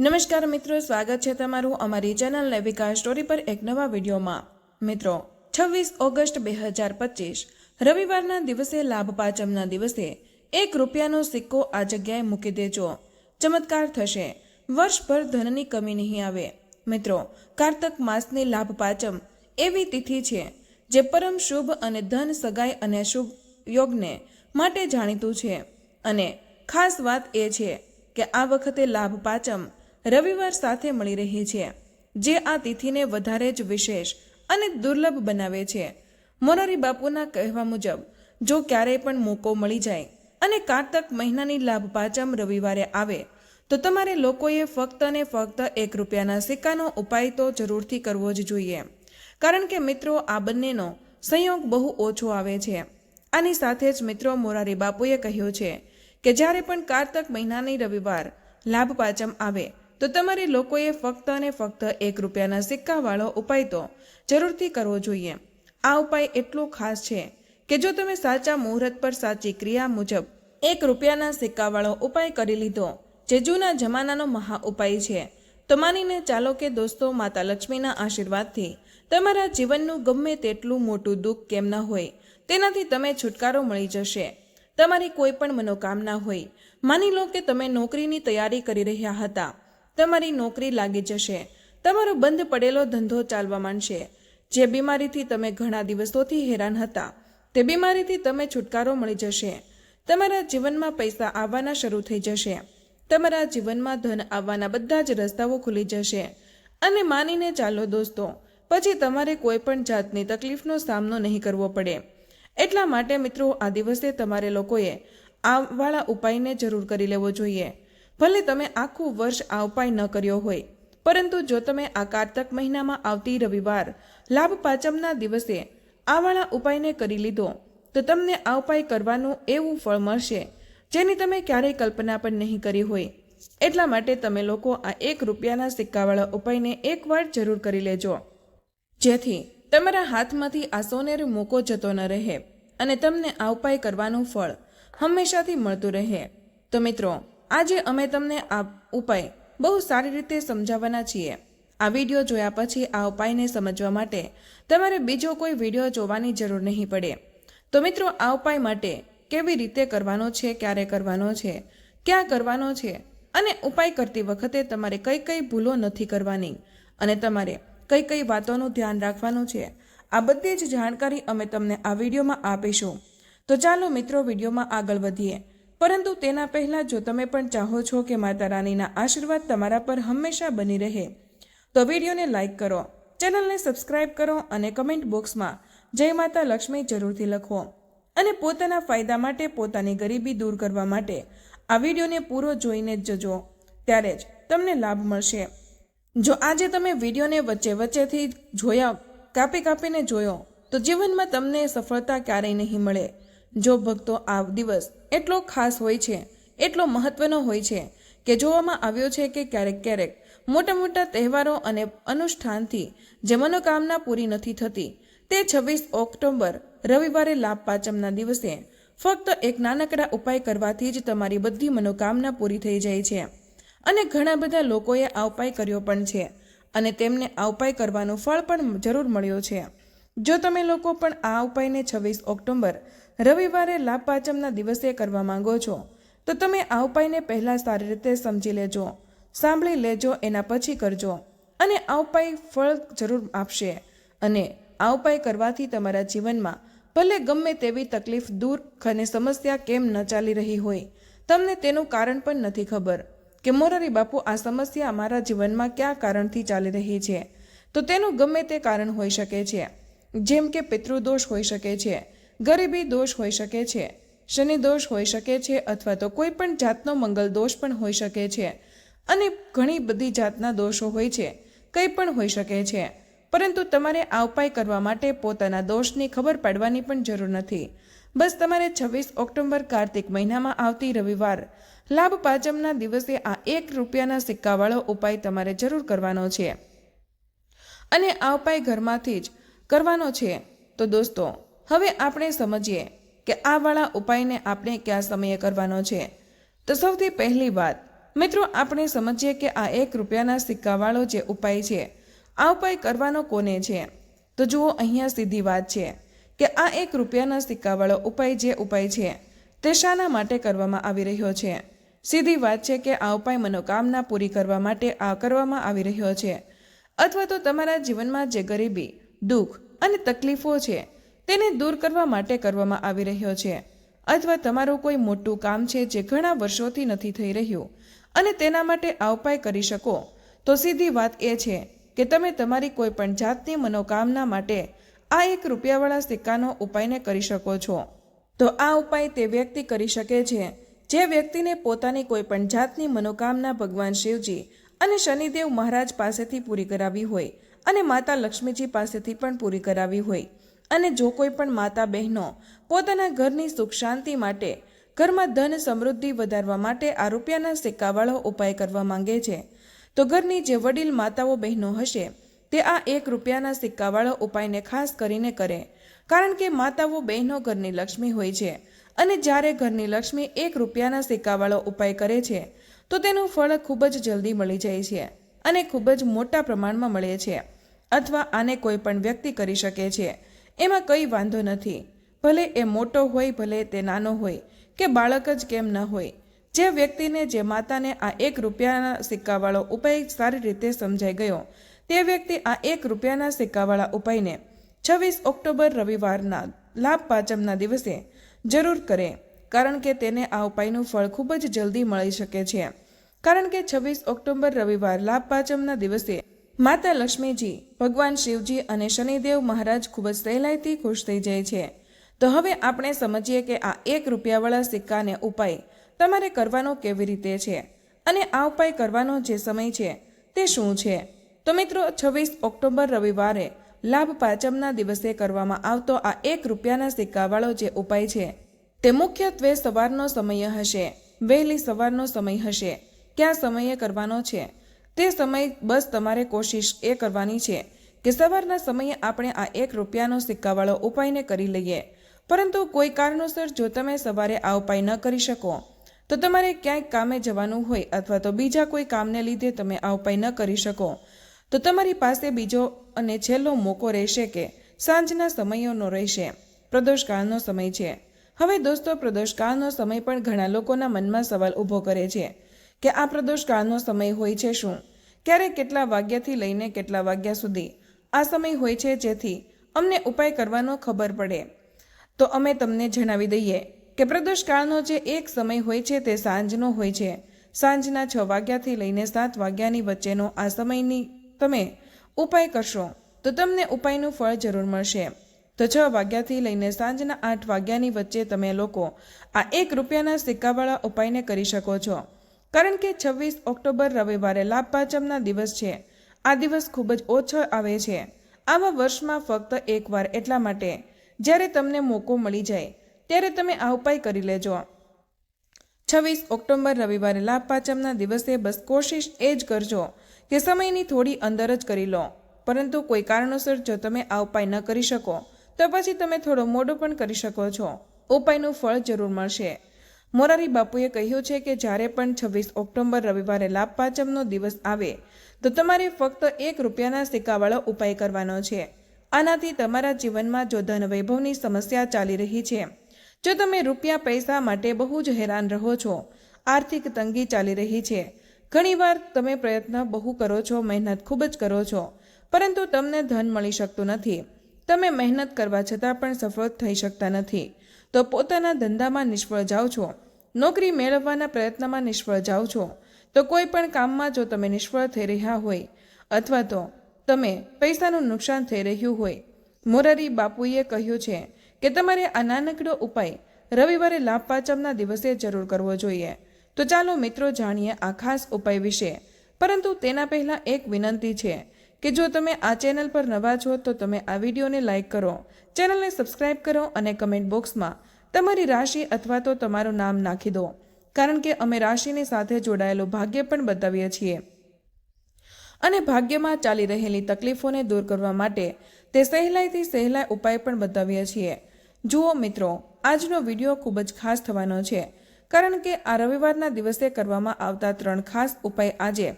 નમસ્કાર મિત્રો, સ્વાગત છે તમારું અમારી ચેનલ લેવિકા સ્ટોરી પર એક નવા વિડીયોમાં. મિત્રો, છવ્વીસ ઓગસ્ટ બે હજાર પચીસ, રવિવારના દિવસે લાભ પાંચમના દિવસે એક રૂપિયાનો સિક્કો આ જગ્યાએ મૂકી દેજો. ચમત્કાર થશે. વર્ષભર ધનની કમી નહીં આવે. મિત્રો, કારતક માસની લાભ પાંચમ એવી તિથિ છે જે પરમ શુભ અને ધન સગાઈ અને શુભ યોગને માટે જાણીતું છે. અને ખાસ વાત એ છે કે આ વખતે લાભ પાંચમ રવિવાર સાથે મળી રહી છે, જે આ તિથિને વધારે જ વિશેષ અને દુર્લભ બનાવે છે. મોરારી બાપુના કહેવા મુજબ, જો ક્યારેય પણ મોકો મળી જાય અને કારતક મહિનાની લાભ પાંચમ રવિવારે આવે, તો તમારે લોકોએ ફક્ત ને ફક્ત એક રૂપિયાના સિક્કાનો ઉપાય તો જરૂરથી કરવો જ જોઈએ. કારણ કે મિત્રો, આ બંનેનો સંયોગ બહુ ઓછો આવે છે. આની સાથે જ મિત્રો, મોરારી બાપુએ કહ્યું છે કે જ્યારે પણ કારતક મહિનાની રવિવાર લાભ પાંચમ આવે તો તમારે લોકોએ ફક્ત અને ફક્ત એક રૂપિયાના સિક્કાવાળો ઉપાય તો જરૂરથી કરવો જોઈએ. આ ઉપાય એટલો ખાસ છે કે જો તમે સાચા મુહૂર્ત પર સાચી ક્રિયા મુજબ એક રૂપિયાના સિક્કાવાળો ઉપાય કરી લીધો, જે જૂના જમાનાનો મહા ઉપાય છે, તો માનીને ચાલો કે દોસ્તો માતા લક્ષ્મીના આશીર્વાદથી તમારા જીવનનું ગમે તેટલું મોટું દુઃખ કેમ ન હોય, તેનાથી તમે છુટકારો મળી જશે. તમારી કોઈ પણ મનોકામના હોય, માની લો કે તમે નોકરીની તૈયારી કરી રહ્યા હતા તમારી નોકરી લાગી જશે. તમારો બંધ પડેલો ધંધો ચાલવા માંડશે. જે બીમારીથી તમે ઘણા દિવસોથી હેરાન હતા, તે બીમારીથી તમે છુટકારો મળી જશે. તમારા જીવનમાં પૈસા આવવાના શરૂ થઈ જશે. તમારા જીવનમાં ધન આવવાના બધા જ રસ્તાઓ ખુલી જશે. અને માનીને ચાલો દોસ્તો, પછી તમારે કોઈ પણ જાતની તકલીફનો સામનો નહીં કરવો પડે. એટલા માટે મિત્રો આ દિવસે તમારે લોકોએ આવવાળા ઉપાયને જરૂર કરી લેવો જોઈએ. ભલે તમે આખું વર્ષ આ ઉપાય ન કર્યો હોય, પરંતુ જો તમે આ કારતક મહિનામાં આવતી રવિવાર, લાભ પાંચમના દિવસે, આવાળા ઉપાયને કરી લીધો, તો તમને આ ઉપાય કરવાનું એવું ફળ મળશે, જેની તમે ક્યારેય કલ્પના પણ નહીં કરી હોય. એટલા માટે તમે લોકો આ એક રૂપિયાના સિક્કાવાળા ઉપાયને એકવાર જરૂર કરી લેજો. જેથી તમારા હાથમાંથી આ સોનેર મોકો જતો ન રહે અને તમને આ ઉપાય કરવાનું ફળ હંમેશાથી મળતું રહે. તો મિત્રો આજે અમે તમને આ ઉપાય બહુ સારી રીતે સમજાવવાના છીએ. આ વીડિયો જોયા પછી આ ઉપાયને સમજવા માટે તમારે બીજો કોઈ વીડિયો જોવાની જરૂર નહીં પડે. તો મિત્રો, આ ઉપાય માટે કેવી રીતે કરવાનો છે, ક્યારે કરવાનો છે, ક્યાં કરવાનો છે અને ઉપાય કરતી વખતે તમારે કઈ કઈ ભૂલો નથી કરવાની અને તમારે કઈ કઈ વાતોનું ધ્યાન રાખવાનું છે, આ બધી જ જાણકારી અમે તમને આ વિડીયોમાં આપીશું. તો ચાલો મિત્રો, વિડીયોમાં આગળ વધીએ. પરંતુ તેના પહેલાં જો તમે પણ ચાહો છો કે માતા રાનીના આશીર્વાદ તમારા પર હંમેશા બની રહે, તો વિડીયોને લાઇક કરો, ચેનલને સબસ્ક્રાઇબ કરો અને કમેન્ટ બોક્સમાં જય માતા લક્ષ્મી જરૂરથી લખો. અને પોતાના ફાયદા માટે પોતાની ગરીબી દૂર કરવા માટે આ વિડીયોને પૂરો જોઈને જ જજો, ત્યારે જ તમને લાભ મળશે. જો આજે તમે વિડીયોને વચ્ચે વચ્ચેથી જોયા, કાપી કાપીને જોયો, તો જીવનમાં તમને સફળતા ક્યારેય નહીં મળે. જો ભક્તો આ દિવસ એટલો ખાસ હોય છે, એટલો મહત્વનો હોય છે કે જોવામાં આવ્યો છે કે ક્યારેક ક્યારેક મોટા મોટા તહેવારો અને અનુષ્ઠાનથી જે મનોકામના પૂરી નથી થતી. તે છવ્વીસ ઓક્ટોબર રવિવારે લાભ પાંચમના દિવસે ફક્ત એક નાનકડા ઉપાય કરવાથી જ તમારી બધી મનોકામના પૂરી થઈ જાય છે. અને ઘણા બધા લોકોએ આ ઉપાય કર્યો પણ છે અને તેમને આ ઉપાય કરવાનું ફળ પણ જરૂર મળ્યો છે. જો તમે લોકો પણ આ ઉપાયને છવ્વીસ ઓક્ટોબર રવિવારે લાભ પાંચમના દિવસે કરવા માંગો છો, તો તમે આ ઉપાયને પહેલાં સારી રીતે સમજી લેજો, સાંભળી લેજો, એના પછી કરજો. અને આ ઉપાય ફળ જરૂર આપશે. અને આ ઉપાય કરવાથી તમારા જીવનમાં ભલે ગમે તેવી તકલીફ દૂર અને સમસ્યા કેમ ન ચાલી રહી હોય, તમને તેનું કારણ પણ નથી ખબર કે મોરારી બાપુ આ સમસ્યા અમારા જીવનમાં કયા કારણથી ચાલી રહી છે. તો તેનું ગમે તે કારણ હોઈ શકે છે. જેમ કે પિતૃદોષ હોઈ શકે છે. ગરીબી દોષ હોઈ શકે છે, શનિ દોષ હોઈ શકે છે અથવા તો કોઈ પણ જાતનો મંગલ દોષ પણ હોઈ શકે છે. અને ઘણી બધી જાતના દોષો હોય છે, કંઈ પણ હોઈ શકે છે. પરંતુ તમારે આ ઉપાય કરવા માટે પોતાના દોષની ખબર પાડવાની પણ જરૂર નથી. બસ તમારે છવ્વીસ ઓક્ટોબર કાર્તિક મહિનામાં આવતી રવિવાર, લાભ પાંચમના દિવસે આ એક રૂપિયાના સિક્કાવાળો ઉપાય તમારે જરૂર કરવાનો છે. અને આ ઉપાય ઘરમાંથી જ કરવાનો છે. તો દોસ્તો હવે આપણે સમજીએ કે આ વાળા ઉપાયને આપણે કયા સમયે કરવાનો છે. તો સૌથી પહેલી વાત, મિત્રો, આપણે સમજીએ કે આ એક રૂપિયાના સિક્કાવાળો જે ઉપાય છે, આ ઉપાય કરવાનો કોને છે? તો જુઓ, અહીંયા સીધી વાત છે કે આ એક રૂપિયાના સિક્કાવાળો ઉપાય જે ઉપાય છે, તે શાના માટે કરવામાં આવી રહ્યો છે. સીધી વાત છે કે આ ઉપાય મનોકામના પૂરી કરવા માટે આ કરવામાં આવી રહ્યો છે. અથવા તો તમારા જીવનમાં જે ગરીબી, દુઃખ અને તકલીફો છે તેને દૂર કરવા માટે કરવામાં આવી રહ્યો છે. અથવા તમારું કોઈ મોટું કામ છે જે ઘણા વર્ષોથી નથી થઈ રહ્યું અને તેના માટે આ ઉપાય કરી શકો. તો સીધી વાત એ છે કે તમે તમારી કોઈ પણ જાતની મનોકામના માટે આ એક રૂપિયાવાળા સિક્કાનો ઉપાયને કરી શકો છો. તો આ ઉપાય તે વ્યક્તિ કરી શકે છે, જે વ્યક્તિને પોતાની કોઈ પણ જાતની મનોકામના ભગવાન શિવજી અને શનિદેવ મહારાજ પાસેથી પૂરી કરાવી હોય અને માતા લક્ષ્મીજી પાસેથી પણ પૂરી કરાવી હોય. અને જો કોઈ પણ માતા બહેનો પોતાના ઘરની સુખ શાંતિ માટે ઘરમાં ધન સમૃદ્ધિ વધારવા માટે આ રૂપિયાના સિક્કાવાળો ઉપાય કરવા માંગે છે, તો ઘરની જે વડીલ માતાઓ બહેનો હશે, તે આ એક રૂપિયાના સિક્કાવાળો ઉપાયને ખાસ કરીને કરે. કારણ કે માતાઓ બહેનો ઘરની લક્ષ્મી હોય છે અને જ્યારે ઘરની લક્ષ્મી એક રૂપિયાના સિક્કાવાળો ઉપાય કરે છે, તો તેનું ફળ ખૂબ જ જલ્દી મળી જાય છે અને ખૂબ જ મોટા પ્રમાણમાં મળે છે, અથવા આને કોઈ પણ વ્યક્તિ કરી શકે છે. એમાં કંઈ વાંધો નથી. ભલે એ મોટો હોય, ભલે તે નાનો હોય, કે બાળક જ કેમ ન હોય. જે વ્યક્તિને, જે માતાને આ એક રૂપિયાના સિક્કાવાળો ઉપાય સારી રીતે સમજાઈ ગયો, તે વ્યક્તિ આ એક રૂપિયાના સિક્કાવાળા ઉપાયને છવ્વીસ ઓક્ટોબર રવિવારના લાભ પાંચમના દિવસે જરૂર કરે, કારણ કે તેને આ ઉપાયનું ફળ ખૂબ જ જલ્દી મળી શકે છે. કારણ કે છવ્વીસ ઓક્ટોબર રવિવાર લાભ પાંચમના દિવસે માતા લક્ષ્મીજી, ભગવાન શિવજી અને શનિદેવ મહારાજ ખૂબ જ સહેલાઈથી ખુશ થઈ જાય છે. તો હવે આપણે સમજીએ કે આ એક રૂપિયાવાળા સિક્કાને ઉપાય તમારે કરવાનો કેવી રીતે છે? અને આ ઉપાય કરવાનો જે સમય છે તે શું છે? તો મિત્રો, છવ્વીસ ઓક્ટોબર રવિવારે લાભ પાંચમના દિવસે કરવામાં આવતો આ એક રૂપિયાના સિક્કાવાળો જે ઉપાય છે તે મુખ્યત્વે સવારનો સમય હશે, વહેલી સવારનો સમય હશે. કયા સમયે કરવાનો છે? તે સમય બસ તમારે કોશિશ એ કરવાની છે કે સવારના સમયે આપણે આ એક રૂપિયાનો સિક્કાવાળો ઉપાયને કરી લઈએ. પરંતુ કોઈ કારણોસર જો તમે સવારે આ ઉપાય ન કરી શકો, તો તમારે ક્યાંક કામે જવાનું હોય અથવા તો બીજા કોઈ કામને લીધે તમે આ ઉપાય ન કરી શકો. તો તમારી પાસે બીજો અને છેલ્લો મોકો રહેશે કે સાંજના સમયોનો રહેશે. પ્રદોષકાળનો સમય છે. હવે દોસ્તો, પ્રદોષકાળનો સમય પણ ઘણા લોકોના મનમાં સવાલ ઊભો કરે છે. કે આ પ્રદોષકાળનો સમય હોય છે શું? ક્યારે કેટલા વાગ્યાથી લઈને કેટલા વાગ્યા સુધી? આ સમય હોય છે જેથી અમને ઉપાય કરવાનો ખબર પડે. તો અમે તમને જણાવી દઈએ કે પ્રદોષકાળનો જે એક સમય હોય છે તે સાંજનો હોય છે. સાંજના છ વાગ્યાથી લઈને સાત વાગ્યાની વચ્ચેનો આ સમયની તમે ઉપાય કરશો, તો તમને ઉપાયનું ફળ જરૂર મળશે. તો છ વાગ્યાથી લઈને સાંજના આઠ વાગ્યાની વચ્ચે તમે લોકો આ એક રૂપિયાના સિક્કાવાળા ઉપાયને કરી શકો છો. કારણ કે છવ્વીસ ઓક્ટોબર રવિવારે લાભ પાંચમના દિવસ છે. આ દિવસ ખૂબ જ ઓછો આવે છે. આવા વર્ષમાં ફક્ત એકવાર એટલા માટે, જ્યારે તમને મોકો મળી જાય, ત્યારે તમે આ ઉપાય કરી લેજો. છવ્વીસ ઓક્ટોબર રવિવારે લાભ પાંચમના દિવસે બસ કોશિશ એ જ કરજો કે સમયની થોડી અંદર જ કરી લો. પરંતુ કોઈ કારણોસર જો તમે આ ઉપાય ન કરી શકો, તો પછી તમે થોડો મોડો પણ કરી શકો છો. ઉપાયનું ફળ જરૂર મળશે. મોરારી બાપુએ કહ્યું છે કે જ્યારે પણ છવ્વીસ ઓક્ટોબર રવિવારે લાભ પાંચમનો દિવસ આવે, તો તમારે ફક્ત એક રૂપિયાના સિક્કાવાળો ઉપાય કરવાનો છે. આનાથી તમારા જીવનમાં જો ધન વૈભવની સમસ્યા ચાલી રહી છે, જો તમે રૂપિયા પૈસા માટે બહુ જ હેરાન રહો છો, આર્થિક તંગી ચાલી રહી છે. ઘણીવાર તમે પ્રયત્ન બહુ કરો છો, મહેનત ખૂબ જ કરો છો, પરંતુ તમને ધન મળી શકતું નથી. તમે મહેનત કરવા છતાં પણ સફળ થઈ શકતા નથી. તો પોતાના ધંધામાં નિષ્ફળ જાઓ છો. નોકરી મેળવવાના પ્રયત્નમાં નિષ્ફળ જાઓ છો. તો કોઈ પણ કામમાં જો તમે નિષ્ફળ થઈ રહ્યા હોય, અથવા તો તમે પૈસાનું નુકસાન થઈ રહ્યું હોય, મોરારી બાપુએ કહ્યું છે કે તમારે આ નાનકડો ઉપાય રવિવારે લાભ પાંચમના દિવસે જરૂર કરવો જોઈએ. તો ચાલો મિત્રો, જાણીએ આ ખાસ ઉપાય વિશે. પરંતુ તેના પહેલાં એક વિનંતી છે. કે જો તમે આ ચેનલ પર નવા છો તો તમે આ વિડીયોને લાઇક કરો, ચેનલને સબસ્ક્રાઇબ કરો અને કમેન્ટ બોક્સમાં તમારી રાશિ અથવા તો તમારું નામ નાખી દો, કારણ કે અમે રાશિની સાથે જોડાયેલું ભાગ્ય પણ બતાવીએ છીએ. અને ભાગ્યમાં ચાલી રહેલી તકલીફોને દૂર કરવા માટે તે સહેલાઈથી સહેલાઈ ઉપાય પણ બતાવીએ છીએ. જુઓ મિત્રો, આજનો વીડિયો ખૂબ જ ખાસ થવાનો છે, કારણ કે આ રવિવારના દિવસે કરવામાં આવતા ત્રણ ખાસ ઉપાય આજે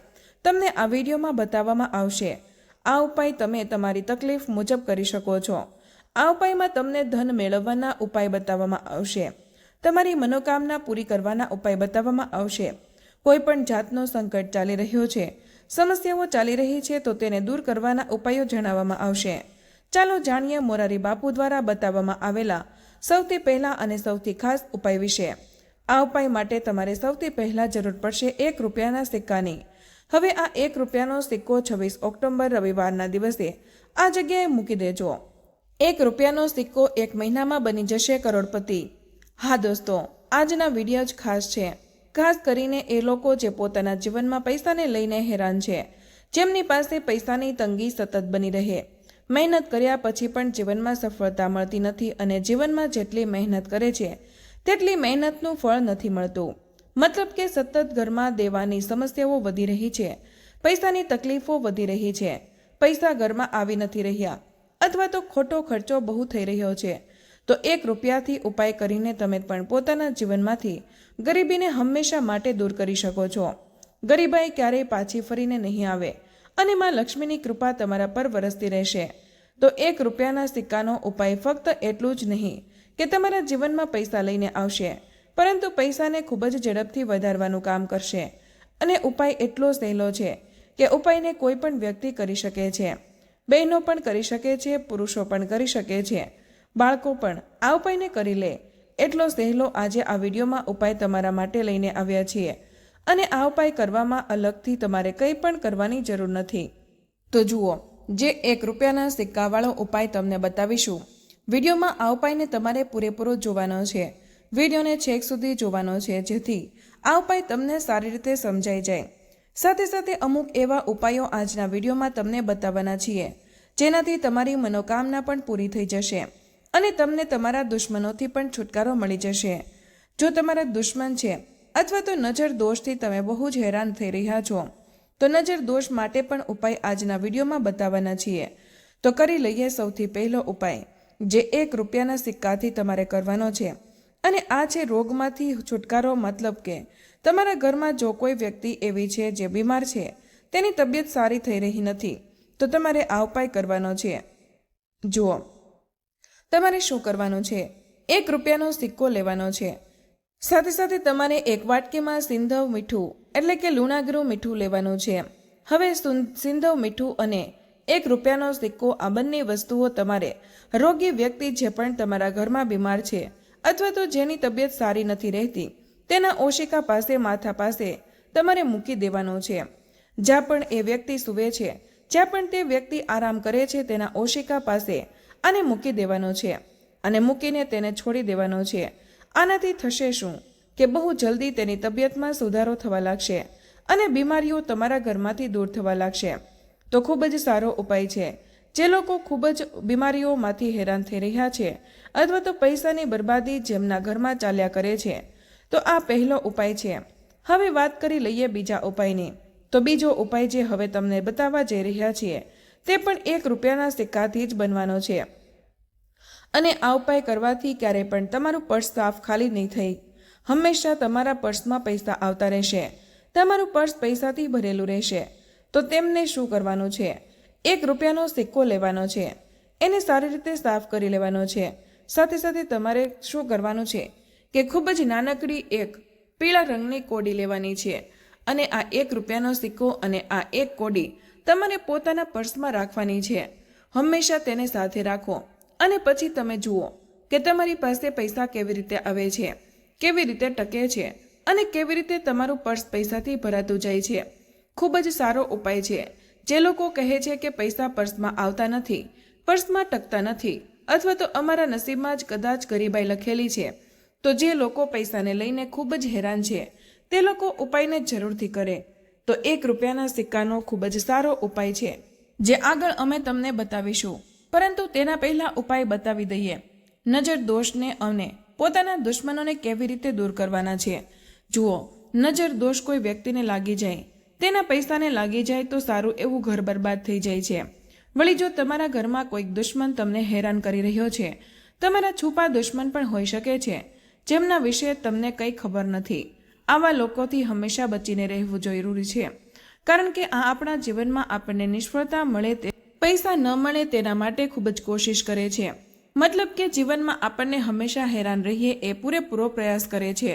તમને આ વિડીયોમાં બતાવવામાં આવશે. આ ઉપાય તમે તમારી તકલીફ મુજબ કરી શકો છો. આ ઉપાયમાં તમને ધન મેળવવાના ઉપાય બતાવવામાં આવશે. તમારી મનોકામના પૂરી કરવાના ઉપાય બતાવવામાં આવશે. કોઈ પણ જાતનો સંકટ ચાલી રહ્યો છે. સમસ્યાઓ ચાલી રહી છે તો તેને દૂર કરવાના ઉપાયો જણાવવામાં આવશે. ચાલો જાણીએ મોરારી બાપુ દ્વારા બતાવવામાં આવેલા સૌથી પહેલા અને સૌથી ખાસ ઉપાય વિશે. આ ઉપાય માટે તમારે સૌથી પહેલા જરૂર પડશે એક રૂપિયાના સિક્કાની. હવે આ એક રૂપિયાનો સિક્કો છવ્વીસ ઓક્ટોબર રવિવારના દિવસે આ જગ્યાએ મૂકી દેજો. એક રૂપિયાનો સિક્કો એક મહિનામાં બની જશે કરોડપતિ. હા દોસ્તો, આજના વીડિયો જ ખાસ છે. ખાસ કરીને એ લોકો જે પોતાના જીવનમાં પૈસાને લઈને હેરાન છે. જેમની પાસે પૈસાની તંગી સતત બની રહે. મહેનત કર્યા પછી પણ જીવનમાં સફળતા મળતી નથી અને જીવનમાં જેટલી મહેનત કરે છે, તેટલી મહેનતનું ફળ નથી મળતું. મતલબ કે સતત ઘરમાં દેવાની સમસ્યાઓ વધી રહી છે. પૈસાની તકલીફો વધી રહી છે. પૈસા ઘરમાં આવી નથી રહ્યા. અથવા તો ખોટો ખર્ચો બહુ થઈ રહ્યો છે. તો એક રૂપિયાથી ઉપાય કરીને તમે પણ પોતાના જીવનમાંથી ગરીબીને હંમેશા માટે દૂર કરી શકો છો. ગરીબાઈ ક્યારેય પાછી ફરીને નહીં આવે અને માં લક્ષ્મીની કૃપા તમારા પર વરસતી રહેશે. તો એક રૂપિયાના સિક્કાનો ઉપાય ફક્ત એટલું જ નહીં કે તમારા જીવનમાં પૈસા લઈને આવશે. પરંતુ પૈસાને ખૂબ જ ઝડપથી વધારવાનું કામ કરશે. અને ઉપાય એટલો સહેલો છે કે ઉપાયને કોઈ પણ વ્યક્તિ કરી શકે છે. બહેનો પણ કરી શકે છે, પુરુષો પણ કરી શકે છે. બાળકો પણ આ ઉપાયને કરી લે એટલો સહેલો આજે આ વિડીયોમાં ઉપાય તમારા માટે લઈને આવ્યા છીએ. અને આ ઉપાય કરવામાં અલગથી તમારે કંઈ પણ કરવાની જરૂર નથી. તો જુઓ, જે એક રૂપિયાના સિક્કાવાળો ઉપાય તમને બતાવીશું. વિડીયોમાં આ ઉપાયને તમારે પૂરેપૂરો જોવાનો છે. વિડીયોને છેક સુધી જોવાનો છે, જેથી આ ઉપાય તમને સારી રીતે સમજાઈ જાય. સાથે સાથે અમુક એવા ઉપાયો આજના વિડીયોમાં તમને બતાવવાના છીએ, જેનાથી તમારી મનોકામના પણ પૂરી થઈ જશે અને તમને તમારા દુશ્મનોથી પણ છુટકારો મળી જશે. જો તમારા દુશ્મન છે અથવા તો નજર દોષથી તમે બહુ જ હેરાન થઈ રહ્યા છો, તો નજર દોષ માટે પણ ઉપાય આજના વિડીયોમાં બતાવવાના છીએ. તો કરી લઈએ સૌથી પહેલો ઉપાય, જે એક રૂપિયાના સિક્કાથી તમારે કરવાનો છે. અને આ છે રોગમાંથી છુટકારો, મતલબ કે તમારા ઘરમાં જો કોઈ વ્યક્તિ એવી છે જે બીમાર છે, તેની તબિયત સારી થઈ રહી નથી, તો તમારે આ ઉપાય કરવાનો છે. જુઓ, તમારે શું કરવાનું છે? એક રૂપિયાનો સિક્કો લેવાનો છે. સાથે સાથે તમારે એક વાટકીમાં સિંધવ મીઠું, એટલે કે લુણાગરું મીઠું લેવાનું છે. હવે સિંધવ મીઠું અને એક રૂપિયાનો સિક્કો આ બંને વસ્તુઓ તમારે રોગી વ્યક્તિ જે પણ તમારા ઘરમાં બીમાર છે અથવા તો જેની તબિયત સારી નથી રહેતી, તેના ઓશિકા પાસે માથા પાસે તમારે મૂકી દેવાનું છે. જ્યાં પણ એ વ્યક્તિ સૂવે છે, જ્યાં પણ તે વ્યક્તિ આરામ કરે છે, તેના ઓશિકા પાસે આને મૂકી દેવાનો છે અને મૂકીને તેને છોડી દેવાનો છે. આનાથી થશે શું? કે બહુ જલ્દી તેની તબિયતમાં સુધારો થવા લાગશે અને બીમારીઓ તમારા ઘરમાંથી દૂર થવા લાગશે. તો ખૂબ જ સારો ઉપાય છે. જે લોકો ખૂબ જ બીમારીઓમાંથી હેરાન થઈ રહ્યા છે, અથવા તો પૈસાની બરબાદી જેમના ઘરમાં ચાલ્યા કરે છે, તો આ પહેલો ઉપાય છે. હવે વાત કરી લઈએ બીજા ઉપાયની. તો બીજો ઉપાય જે હવે તમને બતાવવા જઈ રહ્યા છીએ, તે પણ એક રૂપિયાના સિક્કાથી જ બનવાનો છે. અને આ ઉપાય કરવાથી ક્યારેય પણ તમારું પર્સ સાફ ખાલી નહીં થઈ. હંમેશા તમારા પર્સમાં પૈસા આવતા રહેશે. તમારું પર્સ પૈસાથી ભરેલું રહેશે. તો તેમને શું કરવાનું છે? એક રૂપિયાનો સિક્કો લેવાનો છે. એને સારી રીતે સાફ કરી લેવાનો છે. સાથે સાથે તમારે શું કરવાનું છે કે ખૂબ જ નાનકડી એક પીળા રંગની કોડી લેવાની છે અને આ એક રૂપિયાનો સિક્કો અને આ એક કોડી તમારે પોતાના પર્સમાં રાખવાની છે. હંમેશા તેને સાથે રાખો. અને પછી તમે જુઓ કે તમારી પાસે પૈસા કેવી રીતે આવે છે, કેવી રીતે ટકે છે અને કેવી રીતે તમારું પર્સ પૈસાથી ભરાતું જાય છે. ખૂબ જ સારો ઉપાય છે. જે લોકો કહે છે કે પૈસા પર્સમાં આવતા નથી, પર્સમાં ટકતા નથી, અથવા તો અમારા નસીબમાં જ કદાચ ગરીબાઈ લખેલી છે, તો જે લોકો પૈસાને લઈને ખૂબ જ હેરાન છે, તે લોકો ઉપાયને જરૂરથી કરે. તો એક રૂપિયાના સિક્કાનો ખૂબ જ સારો ઉપાય છે, જે આગળ અમે તમને બતાવીશું. પરંતુ તેના પહેલા ઉપાય બતાવી દઈએ. નજર દોષને અને પોતાના દુશ્મનોને કેવી રીતે દૂર કરવાના છે? જુઓ, નજર દોષ કોઈ વ્યક્તિને લાગી જાય તેના પૈસાને લાગી જાય તો સારું એવું ઘર બરબાદ થઈ જાય છે. વળી જો તમારા ઘરમાં કોઈક દુશ્મન તમને હેરાન કરી રહ્યો છે, તમારા છુપા દુશ્મન પણ હોઈ શકે છે. જેમના વિશે તમને કંઈ ખબર નથી. આવા લોકોથી હંમેશા બચીને રહેવું જરૂરી છે. કારણ કે આ આપણા જીવનમાં આપણને નિષ્ફળતા મળે તે પૈસા ન મળે તેના માટે ખૂબ જ કોશિશ કરે છે. મતલબ કે જીવનમાં આપણને હંમેશા હેરાન રહીએ એ પૂરેપૂરો પ્રયાસ કરે છે.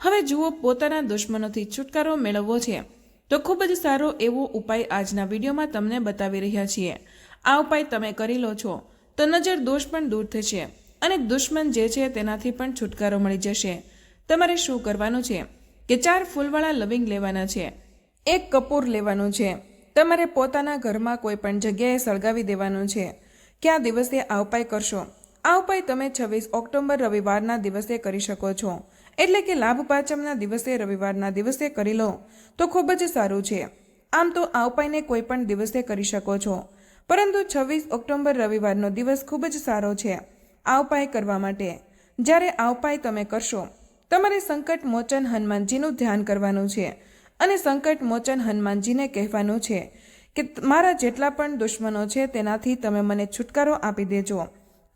હવે જુઓ, પોતાના દુશ્મનોથી છુટકારો મેળવવો છે. તો ખૂબ જ સારો એવો ઉપાય આજના વિડીયોમાં તમને બતાવી રહ્યા છીએ. આ ઉપાય તમે કરી લો છો તો નજર દોષ પણ દૂર થશે અને દુશ્મન જે છે તેનાથી પણ છુટકારો મળી જશે. તમારે શું કરવાનું છે કે ચાર ફૂલવાળા લવિંગ લેવાના છે. એક કપૂર લેવાનું છે. તમારે પોતાના ઘરમાં કોઈ પણ જગ્યાએ સળગાવી દેવાનું છે. ક્યાં દિવસે આ ઉપાય કરશો? આ ઉપાય તમે છવ્વીસ ઓક્ટોબર રવિવારના દિવસે કરી શકો છો. એટલે કે લાભ પાંચમના દિવસે, રવિવારના દિવસે કરી લો. તો ખૂબ જ સારું છે. આમ તો આ ઉપાયને કોઈ પણ દિવસે કરી શકો છો. પરંતુ છવ્વીસ ઓક્ટોબર રવિવારનો દિવસ ખૂબ જ સારો છે. આ ઉપાય કરવા માટે. જ્યારે આ ઉપાય તમે કરશો, તમારે સંકટ મોચન હનુમાનજીનું ધ્યાન કરવાનું છે અને સંકટ મોચન હનુમાનજીને કહેવાનું છે કે, મારા જેટલા પણ દુશ્મનો છે તેનાથી તમે મને છુટકારો આપી દેજો.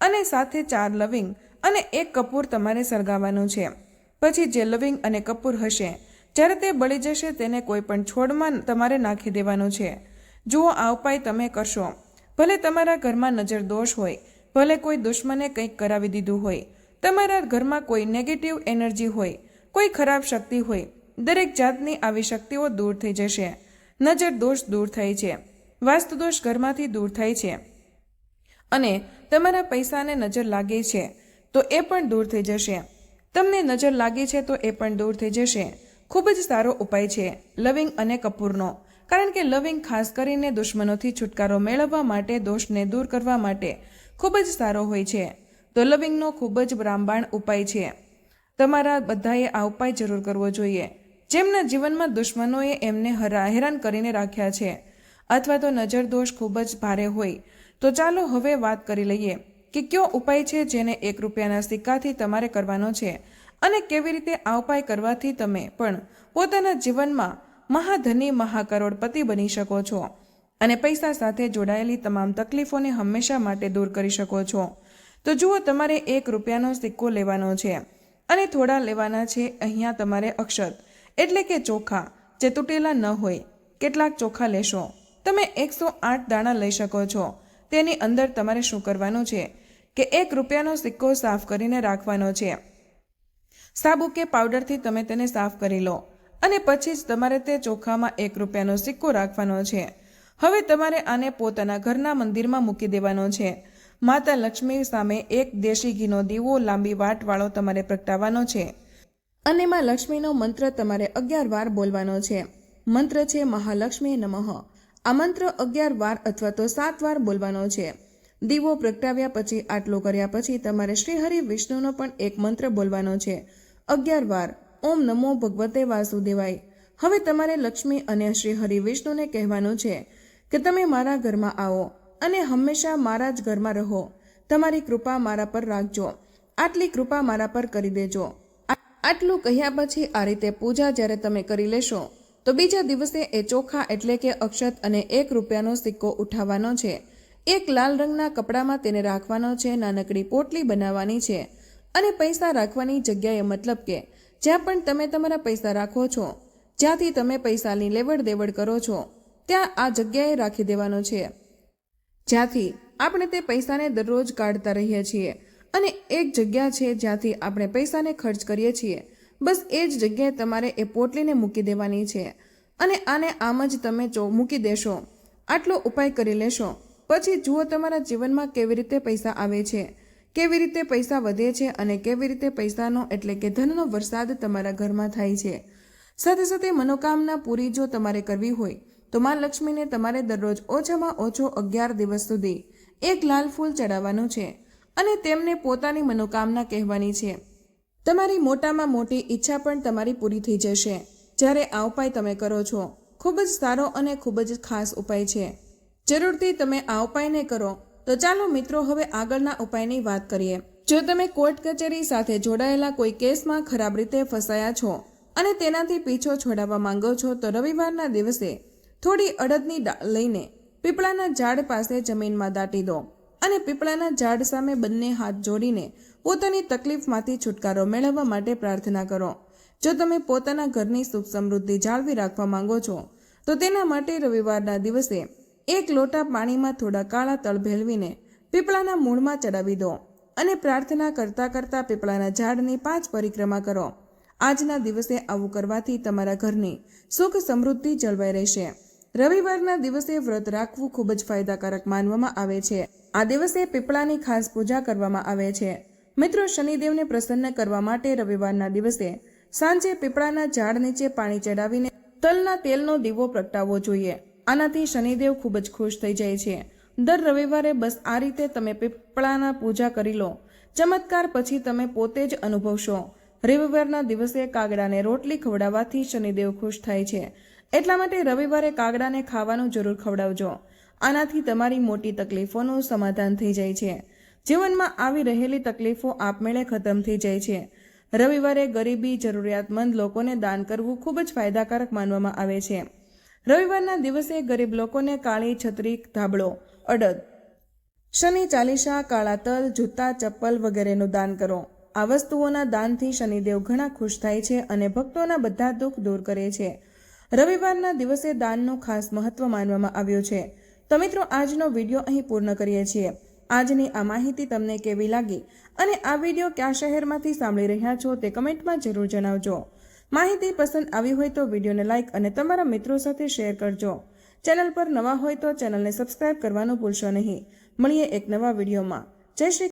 અને સાથે ચાર લવિંગ અને એક કપૂર તમારે સળગાવવાનું છે. પછી જે લવિંગ અને કપૂર હશે, જ્યારે તે બળી જશે તેને કોઈ પણ છોડમાં તમારે નાખી દેવાનું છે. જુઓ, આ ઉપાય તમે કરશો. ભલે તમારા ઘરમાં નજર દોષ હોય, ભલે કોઈ દુશ્મને કંઈક કરાવી દીધું હોય, તમારા ઘરમાં કોઈ નેગેટિવ એનર્જી હોય, કોઈ ખરાબ શક્તિ હોય, દરેક જાતની આવી શક્તિઓ દૂર થઈ જશે. નજર દોષ દૂર થાય છે. વાસ્તુ દોષ ઘરમાંથી દૂર થાય છે. અને તમારા પૈસાને નજર લાગે છે, તો એ પણ દૂર થઈ જશે. તમને નજર લાગી છે તો એ પણ દૂર થઈ જશે. ખૂબ જ સારો ઉપાય છે, લવિંગ અને કપૂરનો. કારણ કે લવિંગ ખાસ કરીને દુશ્મનોથી છુટકારો મેળવવા માટે, દોષને દૂર કરવા માટે ખૂબ જ સારો હોય છે. તો લવિંગનો ખૂબ જ બ્રાહ્મણ ઉપાય છે. તમારા બધાએ આ ઉપાય જરૂર કરવો જોઈએ. જેમના જીવનમાં દુશ્મનોએ એમને હરા, હેરાન કરીને રાખ્યા છે. અથવા તો નજર દોષ ખૂબ જ ભારે હોય. તો ચાલો હવે વાત કરી લઈએ કે કયો ઉપાય છે જેને એક રૂપિયાના સિક્કાથી તમારે કરવાનો છે? અને કેવી રીતે આ ઉપાય કરવાથી તમે પણ પોતાના જીવનમાં મહાધની મહાકરોડપતિ બની શકો છો અને પૈસા સાથે જોડાયેલી તમામ તકલીફોને હંમેશા માટે દૂર કરી શકો છો. તો જુઓ, તમારે એક રૂપિયાનો સિક્કો લેવાનો છે અને થોડા લેવાના છે અહીંયા તમારે અક્ષત, એટલે કે ચોખા, જે તૂટેલા ન હોય, કેટલાક ચોખા લેશો. તમે એકસો આઠ દાણા લઈ શકો છો. તેની અંદર તમારે શું કરવાનું છે કે એક રૂપિયાનો સિક્કો સાફ કરીને રાખવાનો છે. સાબુ કે પાવડરથી તમે તેને સાફ કરી લો. અને પછી જ તમારે તે ચોખામાં એક રૂપિયાનો સિક્કો રાખવાનો છે. હવે તમારે આને પોતાના ઘરના મંદિરમાં મૂકી દેવાનો છે. માતા લક્ષ્મી સામે એક દેશી ઘીનો દીવો લાંબી વાટવાળો તમારે પ્રગટાવવાનો છે. અને માં લક્ષ્મીનો મંત્ર તમારે અગિયાર વાર બોલવાનો છે. મંત્ર છે, મહાલક્ષ્મી નમઃ. આ મંત્ર અગિયાર વાર અથવા તો સાત વાર બોલવાનો છે. દીવો પ્રગટાવ્યા પછી, આટલું કર્યા પછી તમારે શ્રીહરિ વિષ્ણુનો પણ એક મંત્ર બોલવાનો છે. અગિયાર વાર. ઓમ નમો ભગવતે વાસુદેવાય. હવે તમારે લક્ષ્મી અને શ્રી હરિવિષ્ણુને કહેવાનું છે કે તમે મારા ઘરમાં આવો અને હંમેશા મારા જ ઘરમાં રહો. તમારી કૃપા મારા પર રાખજો. આટલી કૃપા મારા પર કરી દેજો. આટલું કહ્યા પછી આ રીતે પૂજા જ્યારે તમે કરી લેશો, તો બીજા દિવસે એ ચોખા એટલે કે અક્ષત અને એક રૂપિયાનો સિક્કો ઉઠાવવાનો છે. એક લાલ રંગના કપડામાં તેને રાખવાનો છે, નાનકડી પોટલી બનાવવાની છે. અને પૈસા રાખવાની જગ્યાએ મતલબ કે, જ્યાં પણ તમે તમારા પૈસા રાખો છો, જ્યાંથી તમે પૈસાની લેવડ દેવડ કરો છો, ત્યાં આ જગ્યાએ રાખી દેવાનો છે. જ્યાંથી આપણે તે પૈસાને દરરોજ કાઢતા રહીએ છીએ અને એક જગ્યા છે જ્યાંથી આપણે પૈસાને ખર્ચ કરીએ છીએ, બસ એ જ જગ્યાએ તમારે એ પોટલીને મૂકી દેવાની છે અને આને આમ જ તમે ચો મૂકી દેશો, આટલો ઉપાય કરી લેશો. પછી જુઓ તમારા જીવનમાં કેવી રીતે પૈસા આવે છે. કેવી રીતે પૈસા વધે છે અને કેવી રીતે પૈસાનો એટલે કે ધનનો વરસાદ તમારા ઘરમાં થાય છે? સાથે સાથે મનોકામના પૂરી જો તમારે કરવી હોય, તો માં લક્ષ્મીને તમારે દરરોજ ઓછામાં ઓછો અગિયાર દિવસ સુધી એક લાલ ફૂલ ચડાવવાનું છે અને તેમને પોતાની મનોકામના કહેવાની છે. તમારી મોટામાં મોટી ઈચ્છા પણ તમારી પૂરી થઈ જશે. જ્યારે આ ઉપાય તમે કરો છો, ખૂબ જ સારો અને ખૂબ જ ખાસ ઉપાય છે. જરૂરથી તમે આ ઉપાયને કરો. તો ચાલો મિત્રો હવે આગળના ઉપાયની વાત કરીએ. જો તમે કોર્ટ કચેરી સાથે જોડાયેલા કોઈ કેસમાં ખરાબ રીતે ફસાયા છો અને તેનાથી પીછો છોડાવવા માંગો છો, તો રવિવારના દિવસે થોડી અડદની લઈને પીપળાના ઝાડ પાસે જમીનમાં દાટી દો અને પીપળાના ઝાડ સામે બંને હાથ જોડીને પોતાની તકલીફમાંથી છુટકારો મેળવવા માટે પ્રાર્થના કરો. જો તમે પોતાના ઘરની સુખ સમૃદ્ધિ જાળવી રાખવા માંગો છો, તો તેના માટે રવિવારના દિવસે એક લોટા પાણીમાં થોડા કાળા તળ ભેળવીને પીપળાના મૂળમાં ચડાવી દો અને પ્રાર્થના કરતા કરતા પીપળાના ઝાડની પાંચ પરિક્રમા કરો. આજના દિવસે આવું કરવાથી તમારા ઘરની સુખ સમૃદ્ધિ જળવાઈ રહેશે. રવિવારના દિવસે વ્રત રાખવું ખૂબ જ ફાયદાકારક માનવામાં આવે છે. આ દિવસે પીપળાની ખાસ પૂજા કરવામાં આવે છે. મિત્રો, શનિદેવને પ્રસન્ન કરવા માટે રવિવારના દિવસે સાંજે પીપળાના ઝાડ નીચે પાણી ચડાવીને તલના તેલનો દીવો પ્રગટાવવો જોઈએ. આનાથી શનિદેવ ખૂબ જ ખુશ થઈ જાય છે. દર રવિવારે બસ આ રીતે તમે પીપળાના પૂજા કરી લો. ચમત્કાર પછી તમે પોતે જ અનુભવશો. રવિવારના દિવસે કાગડાને રોટલી ખવડાવવાથી શનિદેવ ખુશ થાય છે. એટલા માટે રવિવારે કાગડાને ખાવાનું જરૂર ખવડાવજો. આનાથી તમારી મોટી તકલીફોનું સમાધાન થઈ જાય છે. જીવનમાં આવી રહેલી તકલીફો આપમેળે ખતમ થઈ જાય છે. રવિવારે ગરીબી, જરૂરિયાતમંદ લોકોને દાન કરવું ખૂબ જ ફાયદાકારક માનવામાં આવે છે. રવિવારના દિવસે ગરીબ લોકોને કાળી છત્રી, ધાબળો, અડદ, શનિ ચાલીસા કાળા તલ જૂતા, ચપ્પલ વગેરેનું દાન કરો. આ વસ્તુઓના દાનથી શનિદેવ ઘણા ખુશ થાય છે અને ભક્તોના બધા દુઃખ દૂર કરે છે. રવિવારના દિવસે દાનનું ખાસ મહત્વ માનવામાં આવ્યું છે. તો મિત્રો, આજનો વીડિયો અહીં પૂર્ણ કરીએ છીએ. આજની આ માહિતી તમને કેવી લાગી? અને આ વીડિયો કયા શહેરમાંથી સાંભળી રહ્યા છો તે કમેન્ટમાં જરૂર જણાવજો. માહિતી પસંદ આવી હોય તો વિડીયોને લાઇક અને તમારા મિત્રો સાથે શેર કરજો. ચેનલ પર નવા હોય તો ચેનલને સબસ્ક્રાઇબ કરવાનું ભૂલશો નહીં. મળીએ એક નવા વિડીયોમાં. જય શ્રી